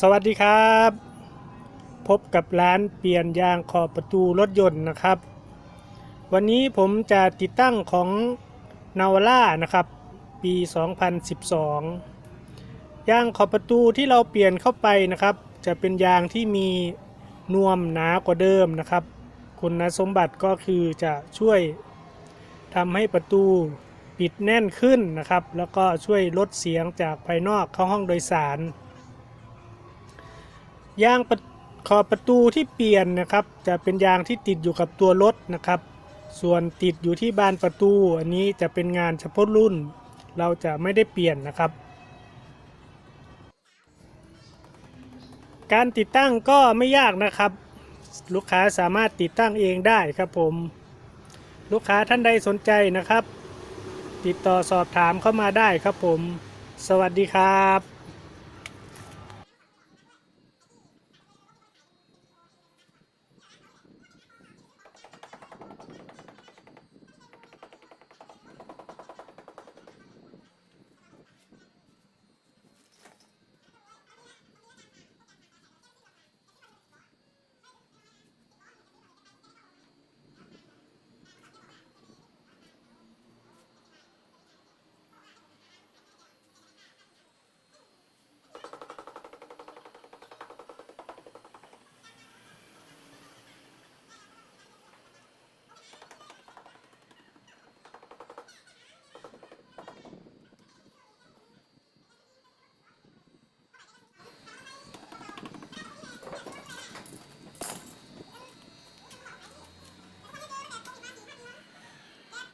สวัสดีครับ พบกับร้านเปลี่ยนยางขอบประตูรถยนต์นะครับ วันนี้ผมจะติดตั้งของนาวาร่านะครับ ปี 2012 ยางขอบประตูที่เราเปลี่ยนเข้าไปนะครับ จะเป็นยางที่มีนวมหนากว่าเดิมนะครับ คุณสมบัติก็คือจะช่วยทำให้ประตูปิดแน่นขึ้นนะครับ แล้วก็ช่วยลดเสียงจากภายนอกเข้าห้องโดยสาร ยางขอบประตูที่เปลี่ยนนะครับ จะเป็นยางที่ติดอยู่กับตัวรถนะครับ ส่วนติดอยู่ที่บานประตู อันนี้จะเป็นงานเฉพาะรุ่น เราจะไม่ได้เปลี่ยนนะครับ การติดตั้งก็ไม่ยากนะครับ ลูกค้าสามารถติดตั้งเองได้ครับผม ลูกค้าท่านใดสนใจนะครับ ติดต่อสอบถามเข้ามาได้ครับผม สวัสดีครับ